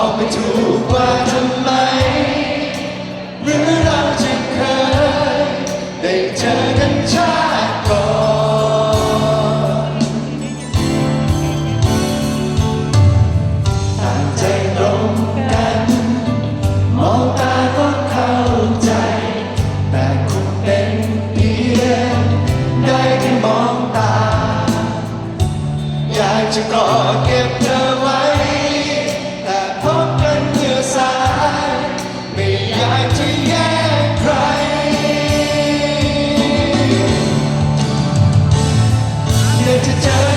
บอกไม่ถูกว่าทำไมหรือเราจะเคยได้เจอกันชาติก่อนต่างใจตรงกัน มองตาก็เข้าใจ แต่คงเป็นเพียงได้แค่มองตา อยากจะกอดเก็บเธอ to tell